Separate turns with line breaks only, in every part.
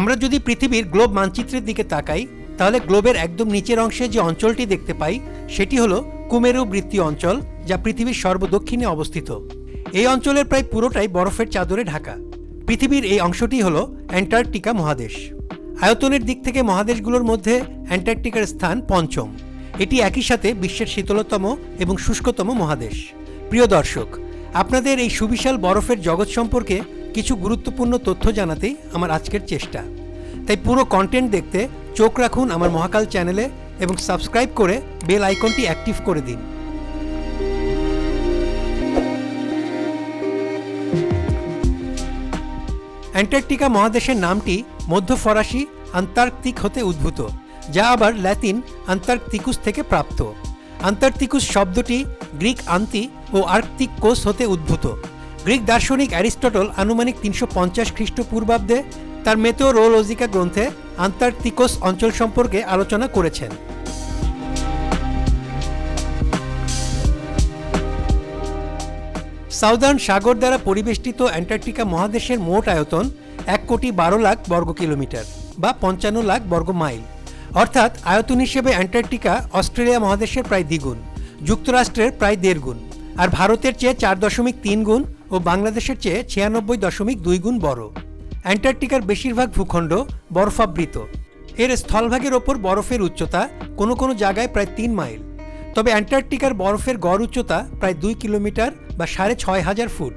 আমরা যদি পৃথিবীর গ্লোব মানচিত্রের দিকে তাকাই, তাহলে গ্লোবের একদম নিচের অংশে যে অঞ্চলটি দেখতে পাই, সেটি হলো কুমেরু বৃত্তীয় অঞ্চল, যা পৃথিবীর সর্বদক্ষিণে অবস্থিত। এই অঞ্চলের প্রায় পুরোটাই বরফের চাদরে ঢাকা। পৃথিবীর এই অংশটি হলো অ্যান্টার্কটিকা মহাদেশ। আয়তনের দিক থেকে মহাদেশগুলোর মধ্যে অ্যান্টার্কটিকার স্থান পঞ্চম। এটি একই সাথে বিশ্বের শীতলতম এবং শুষ্কতম মহাদেশ। প্রিয় দর্শক, আপনাদের এই সুবিশাল বরফের জগৎ সম্পর্কে কিছু গুরুত্বপূর্ণ তথ্য জানাতেই আমার আজকের চেষ্টা। তাই পুরো কন্টেন্ট দেখতে চোখ রাখুন আমার মহাকাল চ্যানেলে এবং সাবস্ক্রাইব করে বেল আইকনটি অ্যাক্টিভ করে দিন। অ্যান্টার্কটিকা মহাদেশের নামটি মধ্য ফরাসি আন্তার্কতিক হতে উদ্ভূত, যা আবার ল্যাতিন আন্তার্কতিকুস থেকে প্রাপ্ত। আন্তার্কতিকুস শব্দটি গ্রিক আন্তি ও আর্কটিক কোষ হতে উদ্ভূত। গ্রিক দার্শনিক অ্যারিস্টটল আনুমানিক তিনশো পঞ্চাশ খ্রিস্টপূর্বাব্দে তার মেতেওরোলজিকা গ্রন্থে আন্তার্কটিকোস অঞ্চল সম্পর্কে আলোচনা করেছেন। সাউদার্ন সাগর দ্বারা পরিবেষ্টিত অ্যান্টার্কটিকা মহাদেশের মোট আয়তন এক কোটি বারো লাখ বর্গ কিলোমিটার বা পঞ্চান্ন লাখ বর্গ মাইল। অর্থাৎ আয়তন হিসেবে অ্যান্টার্কটিকা অস্ট্রেলিয়া মহাদেশের প্রায় দ্বিগুণ, যুক্তরাষ্ট্রের প্রায় দেড় গুণ, আর ভারতের চেয়ে চার দশমিক তিন গুণ ও বাংলাদেশের চেয়ে ছিয়ানব্বই দশমিক দুই গুণ বড়। অ্যান্টার্কটিকার বেশিরভাগ ভূখণ্ড বরফাবৃত। এর স্থলভাগের ওপর বরফের উচ্চতা কোনো কোনো জায়গায় প্রায় তিন মাইল। তবে অ্যান্টার্কটিকার বরফের গড় উচ্চতা প্রায় দুই কিলোমিটার বা সাড়ে ছয় হাজার ফুট।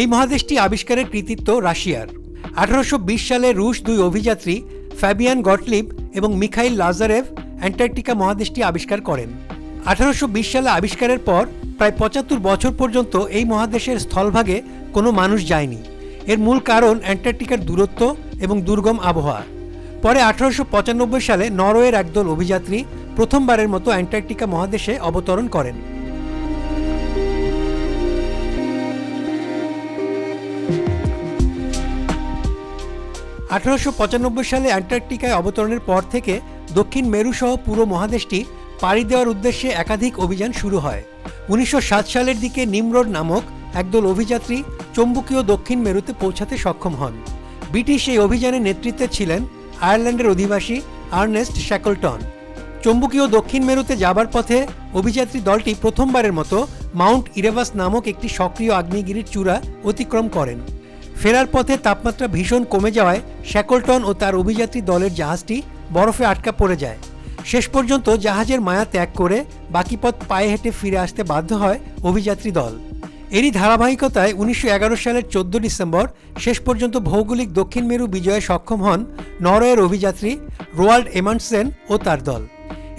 এই মহাদেশটি আবিষ্কারের কৃতিত্ব রাশিয়ার। আঠারোশো বিশ সালে রুশ দুই অভিযাত্রী ফ্যাবিয়ান গটলিব এবং মিখাইল লাজারেভ অ্যান্টার্কটিকা মহাদেশটি আবিষ্কার করেন। আঠারোশো বিশ সালে আবিষ্কারের পর প্রায় পঁচাত্তর বছর পর্যন্ত এই মহাদেশের স্থলভাগে কোনো মানুষ যায়নি। এর মূল কারণ অ্যান্টার্কটিকার দূরত্ব এবং দুর্গম আবহাওয়া। পরে আঠারোশো পঁচানব্বই সালে নরওয়ের একদল অভিযাত্রী প্রথমবারের মতো অ্যান্টার্কটিকা মহাদেশে অবতরণ করেন। আঠারোশো পঁচানব্বই সালে অ্যান্টার্কটিকায় অবতরণের পর থেকে দক্ষিণ মেরুসহ পুরো মহাদেশটি পাড়ি দেওয়ার উদ্দেশ্যে একাধিক অভিযান শুরু হয়। উনিশশো সাত সালের দিকে নিমরোড নামক একদল অভিযাত্রী চৌম্বকীয় দক্ষিণ মেরুতে পৌঁছাতে সক্ষম হন। ব্রিটিশ এই অভিযানের নেতৃত্বে ছিলেন আয়ারল্যান্ডের অধিবাসী আর্নেস্ট শ্যাকলটন। চৌম্বকীয় দক্ষিণ মেরুতে যাবার পথে অভিযাত্রী দলটি প্রথমবারের মতো মাউন্ট ইরেভাস নামক একটি সক্রিয় আগ্নেয়গিরির চূড়া অতিক্রম করেন। ফেরার পথে তাপমাত্রা ভীষণ কমে যাওয়ায় শ্যাকলটন ও তার অভিযাত্রী দলের জাহাজটি বরফে আটকা পড়ে যায়। শেষ পর্যন্ত জাহাজের মায়া ত্যাগ করে বাকি পথ পায়ে হেঁটে ফিরে আসতে বাধ্য হয় অভিযাত্রী দল। এরই ধারাবাহিকতায় উনিশশো এগারো সালের চোদ্দ ডিসেম্বর শেষ পর্যন্ত ভৌগোলিক দক্ষিণ মেরু বিজয়ে সক্ষম হন নরওয়ের অভিযাত্রী রোয়াল্ড এমান্ডসেন ও তার দল।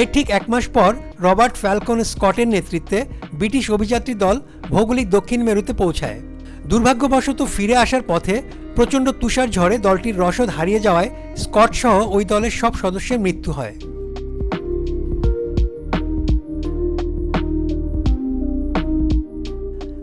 এর ঠিক এক মাস পর রবার্ট ফ্যালকন স্কটের নেতৃত্বে ব্রিটিশ অভিযাত্রী দল ভৌগোলিক দক্ষিণ মেরুতে পৌঁছায়। দুর্ভাগ্যবশত ফিরে আসার পথে প্রচণ্ড তুষার ঝড়ে দলটির রসদ হারিয়ে যাওয়ায় স্কট সহ ওই দলের সব সদস্যের মৃত্যু হয়।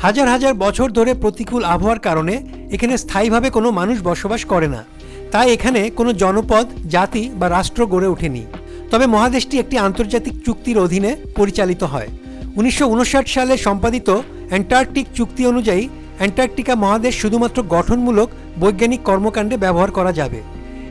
হাজার হাজার বছর ধরে প্রতিকূল আবহাওয়ার কারণে এখানে স্থায়ীভাবে কোনো মানুষ বসবাস করে না। তাই এখানে কোনো জনপদ, জাতি বা রাষ্ট্র গড়ে ওঠেনি। তবে মহাদেশটি একটি আন্তর্জাতিক চুক্তির অধীনে পরিচালিত হয়। উনিশশো উনষাট সালে সম্পাদিত অ্যান্টার্কটিক চুক্তি অনুযায়ী অ্যান্টার্কটিকা মহাদেশ শুধুমাত্র গঠনমূলক বৈজ্ঞানিক কর্মকাণ্ডে ব্যবহার করা যাবে।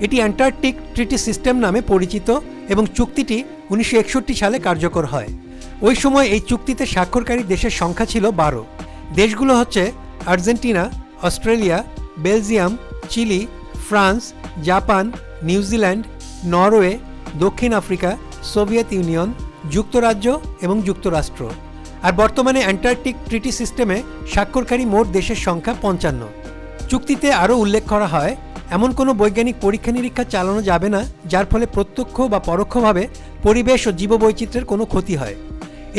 এটি অ্যান্টার্কটিক ট্রিটি সিস্টেম নামে পরিচিত এবং চুক্তিটি উনিশশো একষট্টি সালে কার্যকর হয়। ওই সময় এই চুক্তিতে স্বাক্ষরকারী দেশের সংখ্যা ছিল বারো। দেশগুলো হচ্ছে Argentina, Australia, Belgium, Chile, France, Japan New Zealand Norway, দক্ষিণ আফ্রিকা, সোভিয়েত ইউনিয়ন, যুক্তরাজ্য এবং যুক্তরাষ্ট্র। আর বর্তমানে অ্যান্টার্কটিক ট্রিটি সিস্টেমে স্বাক্ষরকারী মোট দেশের সংখ্যা পঞ্চান্ন। চুক্তিতে আরও উল্লেখ করা হয়, এমন কোনো বৈজ্ঞানিক পরীক্ষা নিরীক্ষা চালানো যাবে না, যার ফলে প্রত্যক্ষ বা পরোক্ষভাবে পরিবেশ ও জীববৈচিত্র্যের কোনো ক্ষতি হয়।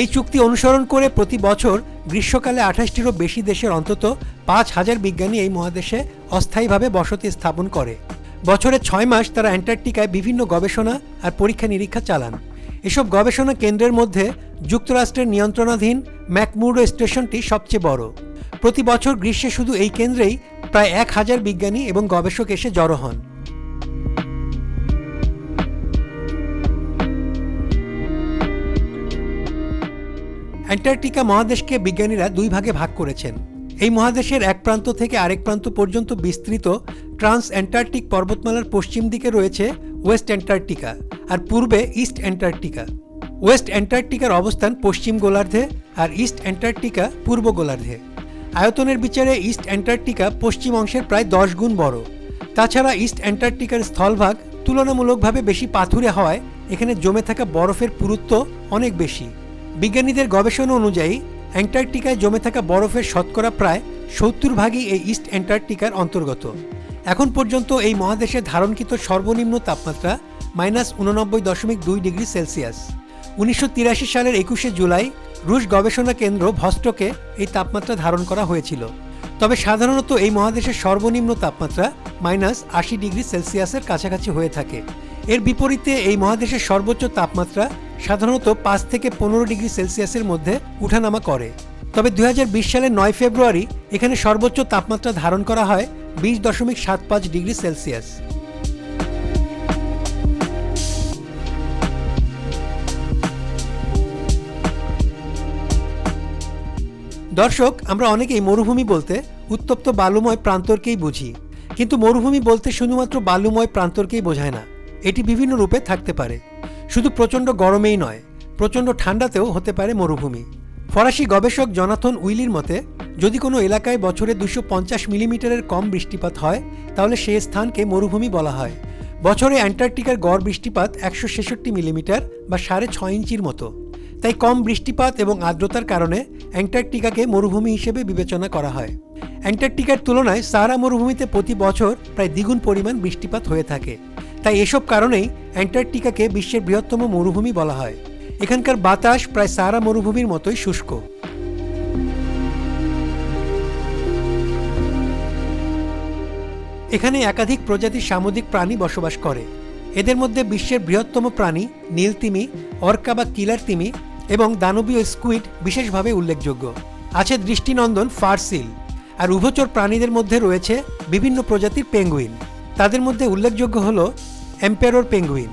এই চুক্তি অনুসরণ করে প্রতি বছর গ্রীষ্মকালে আঠাশটিরও বেশি দেশের অন্তত পাঁচ হাজার বিজ্ঞানী এই মহাদেশে অস্থায়ীভাবে বসতি স্থাপন করে। বছরে ছয় মাস তারা অ্যান্টার্কটিকায় বিভিন্ন গবেষণা আর পরীক্ষা নিরীক্ষা চালান। এসব গবেষণা কেন্দ্রের মধ্যে যুক্তরাষ্ট্রের নিয়ন্ত্রণাধীন ম্যাকমুডো স্টেশনটি সবচেয়ে বড়। প্রতি বছর গ্রীষ্মে শুধু এই কেন্দ্রেই প্রায় এক হাজার বিজ্ঞানী এবং গবেষক এসে জড়ো হন। অ্যান্টার্কটিকা মহাদেশকে বিজ্ঞানীরা দুই ভাগে ভাগ করেছেন। এই মহাদেশের এক প্রান্ত থেকে আরেক প্রান্ত পর্যন্ত বিস্তৃত ট্রান্স অ্যান্টার্কটিক পর্বতমালার পশ্চিম দিকে রয়েছে ওয়েস্ট অ্যান্টার্কটিকা আর পূর্বে ইস্ট অ্যান্টার্কটিকা। ওয়েস্ট অ্যান্টার্কটিকার অবস্থান পশ্চিম গোলার্ধে আর ইস্ট অ্যান্টার্কটিকা পূর্ব গোলার্ধে। আয়তনের বিচারে ইস্ট অ্যান্টার্কটিকা পশ্চিম অংশের প্রায় দশ গুণ বড়। তাছাড়া ইস্ট অ্যান্টার্কটিকার স্থলভাগ তুলনামূলকভাবে বেশি পাথুরে হওয়ায় এখানে জমে থাকা বরফের পুরুত্ব অনেক বেশি। বিজ্ঞানীদের গবেষণা অনুযায়ী, অ্যান্টার্কটিকায় জমে থাকা বরফের শতকরা প্রায় সত্তর ভাগই এই ইস্ট অ্যান্টার্কটিকার অন্তর্গত। এখন পর্যন্ত এই মহাদেশে ধারণকৃত সর্বনিম্ন তাপমাত্রা মাইনাস উননব্বই দশমিক দুই ডিগ্রি সেলসিয়াস। উনিশশো তিরাশি সালের একুশে জুলাই রুশ গবেষণা কেন্দ্র ভস্টকে এই তাপমাত্রা ধারণ করা হয়েছিল। তবে সাধারণত এই মহাদেশের সর্বনিম্ন তাপমাত্রা মাইনাস আশি ডিগ্রি সেলসিয়াসের কাছাকাছি হয়ে থাকে। এর বিপরীতে এই মহাদেশের সর্বোচ্চ তাপমাত্রা সাধারণত পাঁচ থেকে পনেরো ডিগ্রি সেলসিয়াসের মধ্যে উঠানামা করে। তবে দু হাজার বিশ সালের নয় ফেব্রুয়ারি এখানে সর্বোচ্চ তাপমাত্রা ধারণ করা হয় বিশ দশমিক সাত পাঁচ ডিগ্রি সেলসিয়াস। দর্শক, আমরা অনেকেই মরুভূমি বলতে উত্তপ্ত বালুময় প্রান্তরকেই বুঝি। কিন্তু মরুভূমি বলতে শুধুমাত্র বালুময় প্রান্তরকেই বোঝায় না, এটি বিভিন্ন রূপে থাকতে পারে। শুধু প্রচণ্ড গরমেই নয়, প্রচণ্ড ঠান্ডাতেও হতে পারে মরুভূমি। ফরাসি গবেষক জনাথন উইলির মতে, যদি কোনো এলাকায় বছরে দুশো পঞ্চাশ মিলিমিটারের কম বৃষ্টিপাত হয়, তাহলে সেই স্থানকে মরুভূমি বলা হয়। বছরে অ্যান্টার্কটিকার গড় বৃষ্টিপাত একশো ছেষট্টি মিলিমিটার বা সাড়ে ছয় ইঞ্চির মতো। তাই কম বৃষ্টিপাত এবং আর্দ্রতার কারণে অ্যান্টার্কটিকাকে মরুভূমি হিসেবে বিবেচনা করা হয়। অ্যান্টার্কটিকার তুলনায় সাহারা মরুভূমিতে প্রতি বছর প্রায় দ্বিগুণ পরিমাণ বৃষ্টিপাত হয়ে থাকে। তাই এসব কারণেই অ্যান্টার্কটিকাকে বিশ্বের বৃহত্তম মরুভূমি বলা হয়। এখানকার বাতাস প্রায় সাহারা মরুভূমির মতোই শুষ্ক। এখানে একাধিক প্রজাতির সামুদ্রিক প্রাণী বসবাস করে। এদের মধ্যে বিশ্বের বৃহত্তম প্রাণী নীলতিমি, অর্কা বা কিলার তিমি এবং দানবীয় স্কুইড বিশেষভাবে উল্লেখযোগ্য। আছে দৃষ্টিনন্দন ফারসিল, আর উভচর প্রাণীদের মধ্যে রয়েছে বিভিন্ন প্রজাতির পেঙ্গুইন। তাদের মধ্যে উল্লেখযোগ্য হল এম্পেরোর পেঙ্গুইন।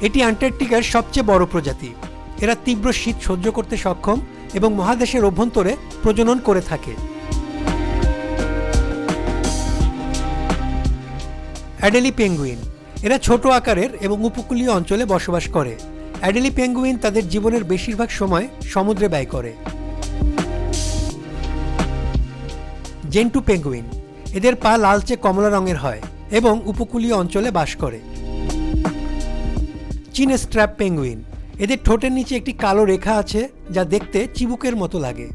এটি অ্যান্টার্কটিকার সবচেয়ে বড় প্রজাতি। এরা তীব্র শীত সহ্য করতে সক্ষম এবং মহাদেশের অভ্যন্তরে প্রজনন করে থাকে। Adelie penguin. এরা ছোট আকারের এবং উপকূলীয় অঞ্চলে বসবাস করে। অ্যাডেলি পেঙ্গুইন তাদের জীবনের বেশিরভাগ সময় সমুদ্রে ব্যয় করে। জেন্টু পেঙ্গুইন, এদের পা লালচে কমলা রঙের হয় এবং উপকূলীয় অঞ্চলে বাস করে। চীন স্ট্র্যাপ পেঙ্গুইন, এদের ঠোঁটের নিচে একটি কালো রেখা আছে যা দেখতে চিবুকের মতো লাগে।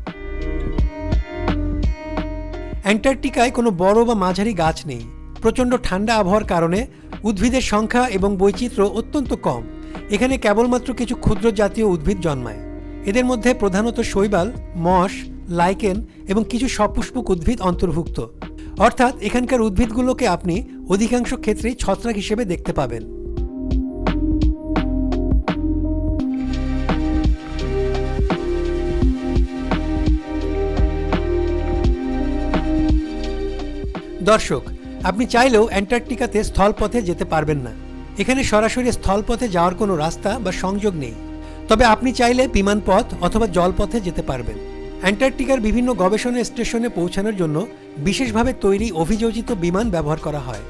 অ্যান্টার্কটিকায় কোনো বড় বা মাঝারি গাছ নেই। প্রচণ্ড ঠান্ডা আবহাওয়ার কারণে উদ্ভিদের সংখ্যা এবং বৈচিত্র্য অত্যন্ত কম। এখানে কেবলমাত্র কিছু ক্ষুদ্র জাতীয় উদ্ভিদ জন্মায়। এদের মধ্যে প্রধানত শৈবাল, মশ লাইকেন এবং কিছু সপুষ্পক উদ্ভিদ অন্তর্ভুক্ত। অর্থাৎ এখানকার উদ্ভিদগুলোকে আপনি অধিকাংশ ক্ষেত্রেই ছত্রাক হিসেবে দেখতে পাবেন। দর্শক, আপনি চাইলেও অ্যান্টার্কটিকাতে স্থলপথে যেতে পারবেন না। এখানে সরাসরি স্থলপথে যাওয়ার কোনো রাস্তা বা সংযোগ নেই। তবে আপনি চাইলে বিমানপথ অথবা জলপথে যেতে পারবেন। অ্যান্টার্কটিকার বিভিন্ন গবেষণা স্টেশনে পৌঁছানোর জন্য বিশেষভাবে তৈরি অভিযোজিত বিমান ব্যবহার করা হয়।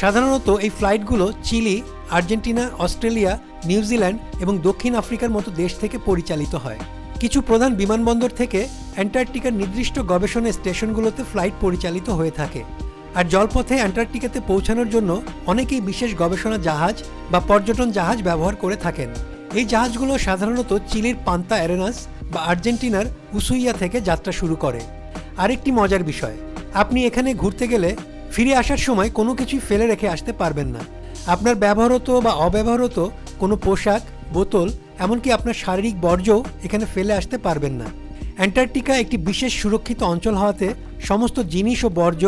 সাধারণত এই ফ্লাইটগুলো Chile, Argentina, Australia, New Zealand এবং দক্ষিণ আফ্রিকার মতো দেশ থেকে পরিচালিত হয়। কিছু প্রধান বিমানবন্দর থেকে অ্যান্টার্কটিকার নির্দিষ্ট গবেষণা স্টেশনগুলোতে ফ্লাইট পরিচালিত হয়ে থাকে। আর জলপথে অ্যান্টার্কটিকাতে পৌঁছানোর জন্য অনেকেই বিশেষ গবেষণা জাহাজ বা পর্যটন জাহাজ ব্যবহার করে থাকেন। এই জাহাজগুলো সাধারণত চিলির পান্তা অ্যারেনাস বা আর্জেন্টিনার উসুইয়া থেকে যাত্রা শুরু করে। আরেকটি মজার বিষয়, আপনি এখানে ঘুরতে গেলে ফিরে আসার সময় কোনো কিছুই ফেলে রেখে আসতে পারবেন না। আপনার ব্যবহৃত বা অব্যবহৃত কোনো পোশাক, বোতল, এমনকি আপনার শারীরিক বর্জ্যও এখানে ফেলে আসতে পারবেন না। অ্যান্টার্কটিকা একটি বিশেষ সুরক্ষিত অঞ্চল হওয়াতে সমস্ত জিনিস ও বর্জ্য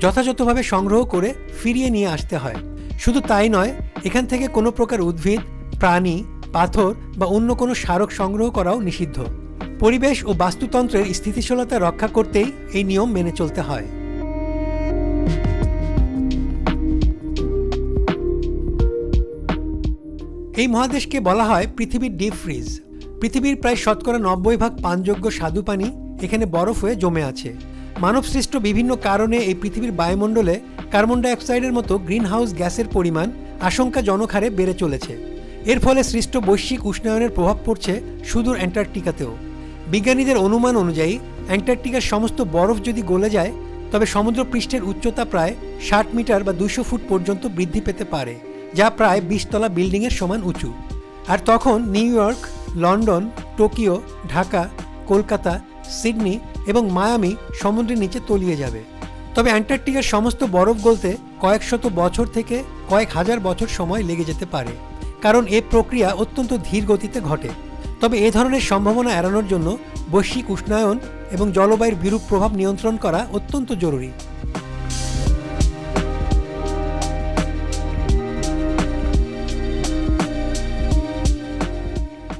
যথাযথভাবে সংগ্রহ করে ফিরিয়ে নিয়ে আসতে হয়। শুধু তাই নয়, এখান থেকে কোনো প্রকার উদ্ভিদ, প্রাণী, পাথর বা অন্য কোনো স্মারক সংগ্রহ করাও নিষিদ্ধ। পরিবেশ ও বাস্তুতন্ত্রের স্থিতিশীলতা রক্ষা করতেই এই নিয়ম মেনে চলতে হয়। এই মহাদেশকে বলা হয় পৃথিবীর ডিপ ফ্রিজ। পৃথিবীর প্রায় শতকরা নব্বই ভাগ পানযোগ্য স্বাদু পানি এখানে বরফ হয়ে জমে আছে। মানবসৃষ্ট বিভিন্ন কারণে এই পৃথিবীর বায়ুমণ্ডলে কার্বন ডাইঅক্সাইডের মতো গ্রিন হাউস গ্যাসের পরিমাণ আশঙ্কাজনক হারে বেড়ে চলেছে। এর ফলে সৃষ্ট বৈশ্বিক উষ্ণায়নের প্রভাব পড়ছে সুদূর অ্যান্টার্কটিকাতেও। বিজ্ঞানীদের অনুমান অনুযায়ী, অ্যান্টার্কটিকার সমস্ত বরফ যদি গলে যায়, তবে সমুদ্রপৃষ্ঠের উচ্চতা প্রায় ষাট মিটার বা দুশো ফুট পর্যন্ত বৃদ্ধি পেতে পারে, যা প্রায় বিশতলা বিল্ডিংয়ের সমান উঁচু। আর তখন New York, London, Tokyo, Dhaka, Kolkata, Sydney এবং মায়ামি সমুদ্রের নিচে তলিয়ে যাবে। তবে অ্যান্টার্কটিকার সমস্ত বরফ গলতে কয়েক শত বছর থেকে কয়েক হাজার বছর সময় লেগে যেতে পারে, কারণ এ প্রক্রিয়া অত্যন্ত ধীর গতিতে ঘটে। তবে এ ধরনের সম্ভাবনা এড়ানোর জন্য বৈশ্বিক উষ্ণায়ন এবং জলবায়ুর বিরূপ প্রভাব নিয়ন্ত্রণ করা অত্যন্ত জরুরি।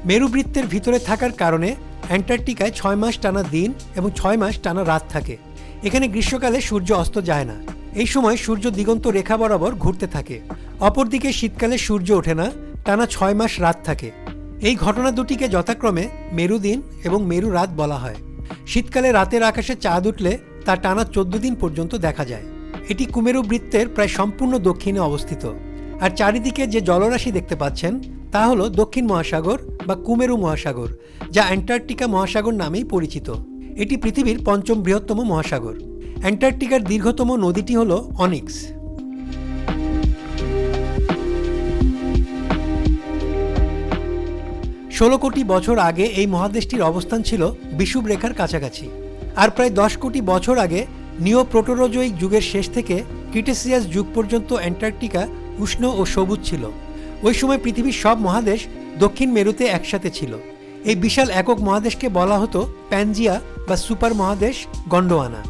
মেরুবৃত্তের ভিতরে থাকার কারণে অ্যান্টার্কটিকায় ছয় মাস টানা দিন এবং ছয় মাস টানা রাত থাকে। এখানে গ্রীষ্মকালে সূর্য অস্ত যায় না। এই সময় সূর্য দিগন্ত রেখা বরাবর ঘুরতে থাকে। অপরদিকে শীতকালে সূর্য ওঠে না, টানা ছয় মাস রাত থাকে। এই ঘটনা দুটিকে যথাক্রমে মেরুদিন এবং মেরু রাত বলা হয়। শীতকালে রাতের আকাশে চাঁদ উঠলে তা টানা চোদ্দ দিন পর্যন্ত দেখা যায়। এটি কুমেরু বৃত্তের প্রায় সম্পূর্ণ দক্ষিণে অবস্থিত। আর চারিদিকে যে জলরাশি দেখতে পাচ্ছেন তা হলো দক্ষিণ মহাসাগর বা কুমেরু মহাসাগর, যা অ্যান্টার্কটিকা মহাসাগর নামেই পরিচিত। এটি পৃথিবীর পঞ্চম বৃহত্তম মহাসাগর। অ্যান্টার্কটিকার দীর্ঘতম নদীটি হল অনিক্স। ষোলো কোটি বছর আগে এই মহাদেশটির অবস্থান ছিল বিষুব রেখার কাছাকাছি। আর প্রায় দশ কোটি বছর আগে নিও প্রোটোরোজয়িক যুগের শেষ থেকে ক্রিটেসিয়াস যুগ পর্যন্ত অ্যান্টার্কটিকা উষ্ণ ও সবুজ ছিল। ওই সময় পৃথিবীর সব মহাদেশ দক্ষিণ মেরুতে একসাথে ছিল। এই বিশাল একক মহাদেশকে বলা হতো প্যানজিয়া বা সুপার মহাদেশ গন্ডোয়ানা।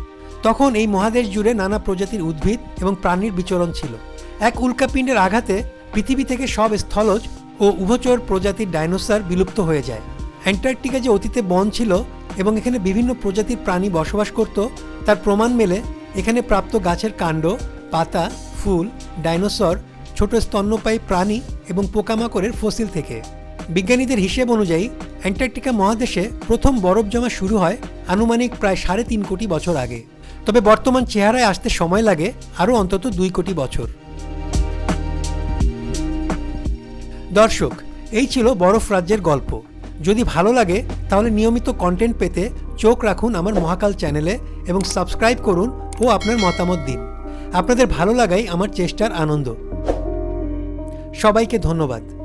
তখন এই মহাদেশ জুড়ে নানা প্রজাতির উদ্ভিদ এবং প্রাণীর বিচরণ ছিল। এক উল্কাপিণ্ডের আঘাতে পৃথিবী থেকে সব স্থলজ ও উভচর প্রজাতির ডাইনোসর বিলুপ্ত হয়ে যায়। অ্যান্টার্কটিকা যে অতীতে বন ছিল এবং এখানে বিভিন্ন প্রজাতির প্রাণী বসবাস করত, তার প্রমাণ মেলে এখানে প্রাপ্ত গাছের কাণ্ড, পাতা, ফুল, ডাইনোসর ছোট স্তন্যপায়ী প্রাণী এবং পোকামাকড়ের ফসিল থেকে। বিজ্ঞানীদের হিসেব অনুযায়ী, অ্যান্টার্কটিকা মহাদেশে প্রথম বরফ জমা শুরু হয় আনুমানিক প্রায় সাড়ে তিন কোটি বছর আগে। তবে বর্তমান চেহারায় আসতে সময় লাগে আরও অন্তত দুই কোটি বছর। দর্শক, এই ছিল বরফ রাজ্যের গল্প। যদি ভালো লাগে, তাহলে নিয়মিত কন্টেন্ট পেতে চোখ রাখুন আমার মহাকাল চ্যানেলে এবং সাবস্ক্রাইব করুন ও আপনার মতামত দিন। আপনাদের ভালো লাগাই আমার চেষ্টার আনন্দ। সবাইকে ধন্যবাদ।